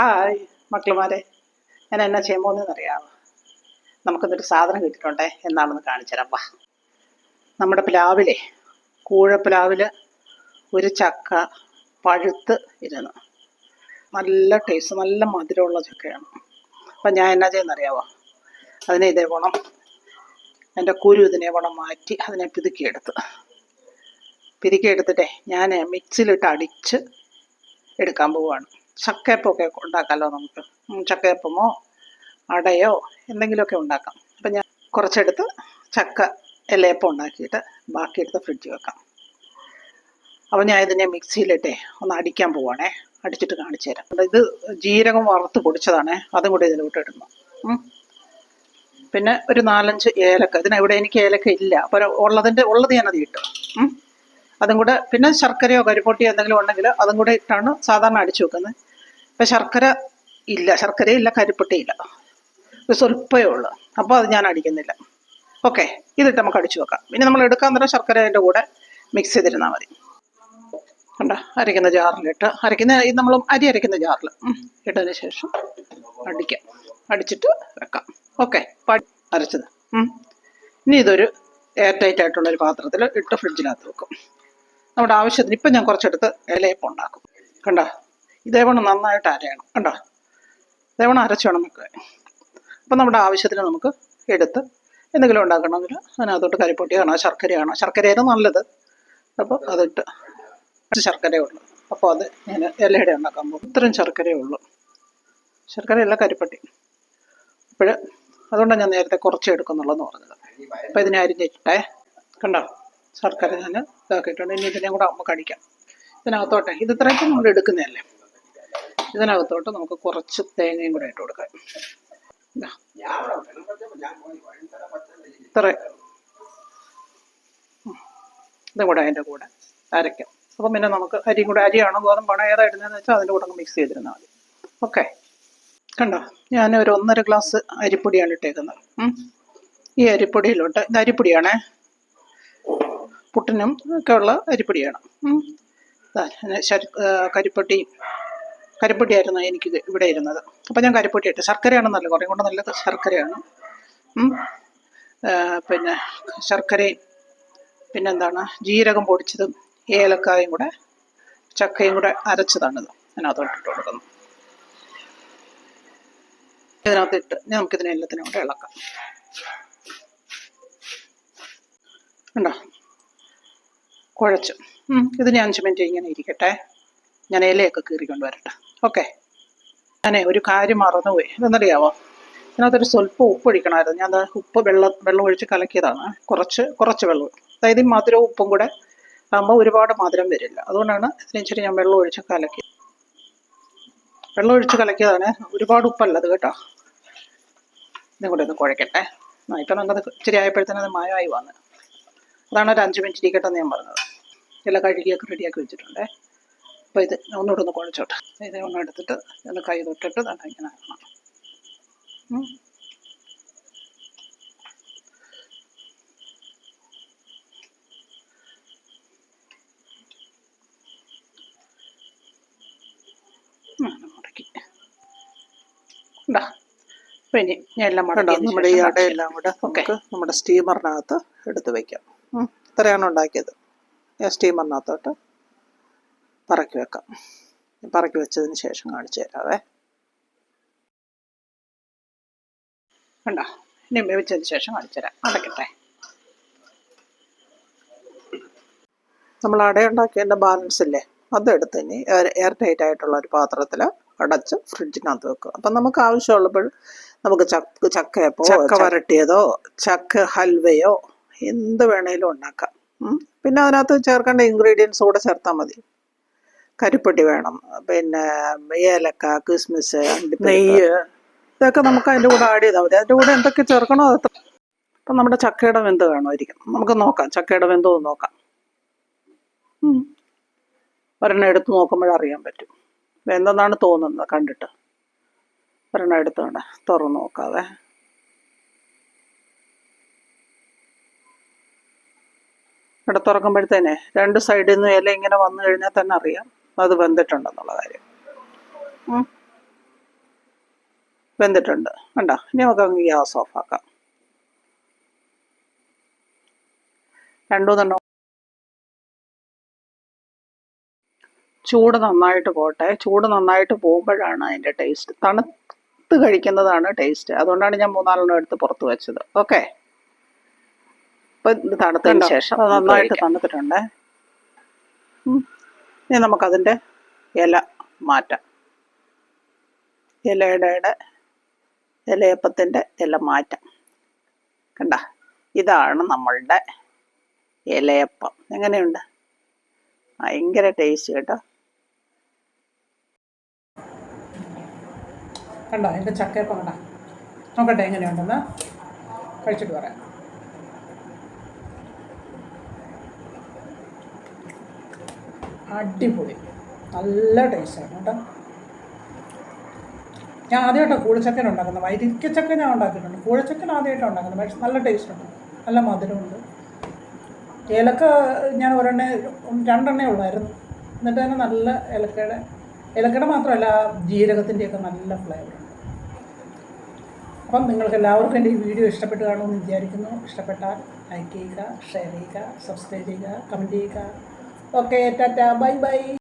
Hi മക്കളുമാരെ. ഞാൻ എന്നാ ചെയ്യാൻ പോകുന്നതെന്ന് അറിയാമോ നമുക്കിന്നൊരു സാധനം കിട്ടിയിട്ടുണ്ടേ. എന്നാണെന്ന് കാണിച്ചു തരാം. വാ. നമ്മുടെ പ്ലാവിലെ കൂഴപ്പ്ലാവിൽ ഒരു ചക്ക പഴുത്ത് ഇരുന്നു. നല്ല ടേസ്റ്റ് നല്ല മധുരമുള്ള ചക്കയാണ്. അപ്പം ഞാൻ എന്നാ ചെയ്യുന്നറിയാവോ അതിനെ ഇതേ ഗുണം എന്റെ കുരു ഇതിനെ ഗുണം മാറ്റി അതിനെ പിതുക്കിയെടുത്ത്. പിതുക്കിയെടുത്തിട്ടേ ഞാൻ മിക്സിയിലിട്ട് അടിച്ച് എടുക്കാൻ പോവുകയാണ്. ചക്കയപ്പമൊക്കെ ഉണ്ടാക്കാമല്ലോ നമുക്ക്. ചക്കയപ്പമോ അടയോ എന്തെങ്കിലുമൊക്കെ ഉണ്ടാക്കാം. അപ്പം ഞാൻ കുറച്ചെടുത്ത് ചക്ക ഇലയപ്പം ഉണ്ടാക്കിയിട്ട് ബാക്കിയെടുത്ത് ഫ്രിഡ്ജിൽ വെക്കാം. അപ്പോൾ ഞാൻ ഇതിനെ മിക്സിയിലിട്ടേ ഒന്ന് അടിക്കാൻ പോവാണേ. അടിച്ചിട്ട് കാണിച്ചു തരാം. ഇത് ജീരകം വറുത്ത് പൊടിച്ചതാണേ. അതും കൂടി ഇതിലോട്ട് ഇടുന്നു. പിന്നെ ഒരു നാലഞ്ച് ഏലക്ക. ഇതിന് ഇവിടെ എനിക്ക് ഏലക്ക ഇല്ല. അപ്പോൾ ഉള്ളതിന്റെ ഉള്ളത് ഞാനത് ഇട്ടു. അതും കൂടെ പിന്നെ ശർക്കരയോ കരിപ്പൊട്ടിയോ എന്തെങ്കിലും ഉണ്ടെങ്കിൽ അതും കൂടെ ഇട്ടാണ് സാധാരണ അടിച്ചു വെക്കുന്നത്. ഇപ്പം ശർക്കര ഇല്ല ശർക്കരയില്ല കരിപ്പട്ടയില്ല ഒരു സ്വല്പമേ ഉള്ളൂ. അപ്പോൾ അത് ഞാൻ അടിക്കുന്നില്ല. ഓക്കെ ഇതിട്ട് നമുക്ക് അടിച്ചു വെക്കാം. ഇനി നമ്മൾ എടുക്കാൻ നേരം ശർക്കര അതിന്റെ കൂടെ മിക്സ് ചെയ്തിരുന്നാൽ മതി. കണ്ട? അരയ്ക്കുന്ന ജാറിലിട്ട് അരയ്ക്കുന്ന ഇത് നമ്മൾ അരി അരയ്ക്കുന്ന ജാറിൽ ഇട്ടതിന് ശേഷം അടിക്കാം. അടിച്ചിട്ട് വെക്കാം. ഓക്കെ അരച്ചത് ഇനി ഇതൊരു എയർ ടൈറ്റ് ആയിട്ടുള്ള ഒരു പാത്രത്തിൽ ഇട്ട് ഫ്രിഡ്ജിനകത്ത് വെക്കും. നമ്മുടെ ആവശ്യത്തിന് ഇപ്പം ഞാൻ കുറച്ചെടുത്ത് ഇലയപ്പം ഉണ്ടാക്കും. കണ്ടോ? ഇതേവണ്ണം നന്നായിട്ട് അരയണം കണ്ടോ? ഇതേപോലെ അരച്ച് വേണം നമുക്ക് അപ്പം നമ്മുടെ ആവശ്യത്തിന് നമുക്ക് എടുത്ത് എന്തെങ്കിലും ഉണ്ടാക്കണമെങ്കിൽ അതിനകത്തോട്ട് കരിപ്പൊട്ടിയാണോ ശർക്കരയാണോ ശർക്കരയാണ് നല്ലത്. അപ്പോൾ അതിട്ട് ശർക്കരയേ ഉള്ളൂ. അപ്പോൾ അത് ഞാൻ ഇലയുടെ ഉണ്ടാക്കാൻ പോകും. ഇത്രയും ശർക്കരയേ ഉള്ളൂ. ശർക്കരയല്ല കരിപ്പട്ടി അപ്പോൾ അതുകൊണ്ടാണ് ഞാൻ നേരത്തെ കുറച്ച് എടുക്കുന്നുള്ളതെന്ന് പറഞ്ഞത്. അപ്പോൾ ഇതിനെ അരിഞ്ഞിട്ടേ കണ്ടോ? ശർക്കര ഞാൻ ഇതാക്കിയിട്ടുണ്ട്. ഇനി ഇതിനെ കൂടെ നമുക്ക് അടിക്കാം. ഇതിനകത്തോട്ടെ. ഇത് ഇത്രയൊക്കെ നമ്മൾ എടുക്കുന്നതല്ലേ? ഇതിനകത്തോട്ട് നമുക്ക് കുറച്ച് തേങ്ങയും കൂടെ ഇട്ട് കൊടുക്കാം. ഇതാ. ഇത്ര. ഇതും കൂടെ അതിന്റെ കൂടെ അരയ്ക്കാം. അപ്പം പിന്നെ നമുക്ക് അരിയും കൂടെ അരിയാണോ ഗോതമ്പാണോ ഏതാ ഇടുന്നതെന്ന് വെച്ചാൽ അതിന്റെ കൂടെ മിക്സ് ചെയ്തിരുന്നാൽ മതി. ഓക്കെ കണ്ടോ? ഞാൻ ഒരു ഒന്നര ഗ്ലാസ് അരിപ്പൊടിയാണ് ഇട്ടേക്കുന്നത്. ഈ അരിപ്പൊടിയിലോട്ട് ഇത് അരിപ്പൊടിയാണേ? പുട്ടിനും ഒക്കെ ഉള്ള അരിപ്പൊടിയാണ്. കരിപ്പൊട്ടിയും കരിപ്പൊട്ടിയായിരുന്നു എനിക്ക് ഇവിടെ ഇരുന്നത്. അപ്പം ഞാൻ കരിപ്പൊട്ടി ഇട്ട്. ശർക്കരയാണ് നല്ല കുറേ കൊണ്ട് നല്ലത് ശർക്കരയാണ്. പിന്നെ ശർക്കരയും പിന്നെന്താണ്? ജീരകം പൊടിച്ചതും ഏലക്കായും കൂടെ ചക്കയും കൂടെ അരച്ചതാണിത്. അതിനകത്തോട്ട് ഇട്ട് കൊടുക്കുന്നു. ഇതിനകത്ത് ഇട്ട് നമുക്കിതിനെ എല്ലാത്തിനും കൂടെ ഇളക്കാം. ഉണ്ടോ കുഴച്ചു. ഇതിന് അഞ്ച് മിനിറ്റ് ഇങ്ങനെ ഇരിക്കട്ടെ. ഞാൻ ഇലയൊക്കെ കീറിക്കൊണ്ട് വരട്ടെ. ഓക്കെ. ഞാനേ ഒരു കാര്യം മറന്നുപോയി. എന്തെന്നറിയാവോ ഇതിനകത്തൊരു സ്വല്പം ഉപ്പ് ഒഴിക്കണമായിരുന്നു ഞാൻ ഉപ്പ് വെള്ളം വെള്ളം ഒഴിച്ച് കലക്കിയതാണ്. കുറച്ച് കുറച്ച് വെള്ളം. അതായത് ഈ മധുരവും ഉപ്പും കൂടെ ആകുമ്പോൾ ഒരുപാട് മധുരം വരില്ല. അതുകൊണ്ടാണ് ഇതിന് ഞാൻ വെള്ളം ഒഴിച്ച് കലക്കി. വെള്ളം ഒഴിച്ച് കലക്കിയതാണ്. ഒരുപാട് ഉപ്പല്ലത് കേട്ടോ. ഇതും കൂടെ ഒന്ന് കുഴക്കട്ടെ. ഇപ്പം നമുക്കത് ഇച്ചിരി ആയപ്പോഴത്തേനും അത് മായമായി വന്ന്. അതാണ് ഒരു അഞ്ച് മിനിറ്റ് ഇരിക്കട്ടെ എന്ന് ഞാൻ പറഞ്ഞത്. എല്ലാം കഴുകിയൊക്കെ റെഡിയാക്കി വെച്ചിട്ടുണ്ടേ. അപ്പോൾ ഇത് ഒന്നുകൂടെ ഒന്ന് കുഴച്ചോട്ടെ. ഇത് ഒന്ന് എടുത്തിട്ട് ഒന്ന് കൈ തൊട്ടിട്ട് തന്നെ ഇങ്ങനെ ആക്കണം ഉം. ആ, ഒന്ന് മുടക്കി. ഉണ്ടാ അപ്പം ഇനി എല്ലാം മടക്കി നമ്മുടെ ഈ അടയെല്ലാം കൂടെ നമുക്ക് നമ്മുടെ സ്റ്റീമറിനകത്ത് എടുത്ത് വയ്ക്കാം. ഇത്രയാണ് ഉണ്ടാക്കിയത്. ഞാൻ സ്റ്റീമറിനകത്തോട്ട് പറക്കി വെക്കാം. പറക്കി വെച്ചതിന് ശേഷം കാണിച്ചു തരാവേ. കണ്ടോ? ഇനി വേവിച്ചതിന് ശേഷം കാണിച്ചു തരാം. അടക്കട്ടെ. നമ്മൾ അടയുണ്ടാക്കിയതിന്റെ ബാലൻസ് ഇല്ലേ? അതെടുത്ത് ഇനി എയർ ടൈറ്റ് ആയിട്ടുള്ള ഒരു പാത്രത്തിൽ അടച്ച് ഫ്രിഡ്ജിനകത്ത് വെക്കുക. അപ്പം നമുക്ക് ആവശ്യമുള്ളപ്പോൾ നമുക്ക് ചക്ക ചക്കയപ്പോ ചക്ക വരട്ടിയതോ ചക്ക ഹൽവയോ എന്ത് വേണേലും ഉണ്ടാക്കാം. പിന്നെ അതിനകത്ത് ചേർക്കേണ്ട ഇൻഗ്രീഡിയൻസ് കൂടെ ചേർത്താൽ മതി. കരിപ്പൊടി വേണം. പിന്നെ ഏലക്ക ക്രിസ്മസ് നെയ്യ്. ഇതൊക്കെ നമുക്ക് അതിന്റെ കൂടെ ആഡ് ചെയ്താൽ മതി. അതിന്റെ കൂടെ എന്തൊക്കെ ചേർക്കണോ അത് അപ്പം നമ്മുടെ ചക്കയുടെ വെന്ത് കാണുമായിരിക്കും നമുക്ക് നോക്കാം. ചക്കയുടെ വെന്തോ ഒന്ന് നോക്കാം. ഒരെണ്ണം എടുത്ത് നോക്കുമ്പോഴറിയാൻ പറ്റും. വെന്തെന്നാണ് തോന്നുന്നത് കണ്ടിട്ട്. ഒരെണ്ണം എടുത്തോണ്ട് തുറന്ന് നോക്കാവേ. ഇവിടെ തുറക്കുമ്പോഴത്തേനെ രണ്ട് സൈഡിൽ നിന്ന് ഇല ഇങ്ങനെ വന്നു കഴിഞ്ഞാൽ തന്നെ അറിയാം. അത് വെന്തിട്ടുണ്ടെന്നുള്ള കാര്യം. വെന്തിട്ടുണ്ട്. കണ്ടോ? ഇനി നമുക്ക് അങ്ങ് ഗ്യാസ് ഓഫാക്കാം രണ്ടൂന്നെണ്ണം ചൂട് നന്നായിട്ട് പോട്ടെ. ചൂട് നന്നായിട്ട് പോകുമ്പോഴാണ് അതിന്റെ ടേസ്റ്റ്. തണുത്ത് കഴിക്കുന്നതാണ് ടേസ്റ്റ്. അതുകൊണ്ടാണ് ഞാൻ മൂന്നാലെണ്ണം എടുത്ത് പുറത്ത് വെച്ചത്. ഓക്കെ? ഇപ്പം ഇത് തണുത്തതിന് ശേഷം നന്നായിട്ട് തണുത്തിട്ടുണ്ട്. ഇനി നമുക്കതിന്റെ ഇല മാറ്റാം. ഇലയുടെ ഇലയപ്പത്തിന്റെ ഇല മാറ്റാം. കണ്ട? ഇതാണ് നമ്മളുടെ ഇലയപ്പം. എങ്ങനെയുണ്ട്? ഭയങ്കര ടേസ്റ്റ് കേട്ടോ. കണ്ടോ? എന്റെ ചക്കയപ്പം കണ്ടോ? നോക്കട്ടെ എങ്ങനെയുണ്ടെന്ന്? കഴിച്ചിട്ട് പറയാം. അടിപൊളി. നല്ല ടേസ്റ്റാണ് കേട്ടോ. ഞാൻ ആദ്യമായിട്ടാണ് കൂഴച്ചക്കൻ ഉണ്ടാക്കുന്നത്. വൈരിക്കച്ചക്ക ഞാൻ ഉണ്ടാക്കിയിട്ടുണ്ട്. കൂഴച്ചക്കൻ ആദ്യമായിട്ടാണ് ഉണ്ടാക്കുന്നത്. പക്ഷെ നല്ല ടേസ്റ്റ് ഉണ്ട്. നല്ല മധുരമുണ്ട്. ഏലക്ക ഞാൻ ഒരെണ്ണ രണ്ടെണ്ണേ ഉള്ളായിരുന്നു. എന്നിട്ട് തന്നെ നല്ല ഏലക്കയുടെ ഏലക്കയുടെ മാത്രമല്ല ജീരകത്തിന്റെയൊക്കെ നല്ല ഫ്ലേവർ അപ്പം നിങ്ങൾക്ക് എല്ലാവർക്കും എന്റെ ഈ വീഡിയോ ഇഷ്ടപ്പെട്ട് കാണുമെന്ന് വിചാരിക്കുന്നു. ഇഷ്ടപ്പെട്ടാൽ ലൈക്ക് ചെയ്യുക ഷെയർ ചെയ്യുക സബ്സ്ക്രൈബ് ചെയ്യുക കമന്റ് ചെയ്യുക. Okay tata bye bye.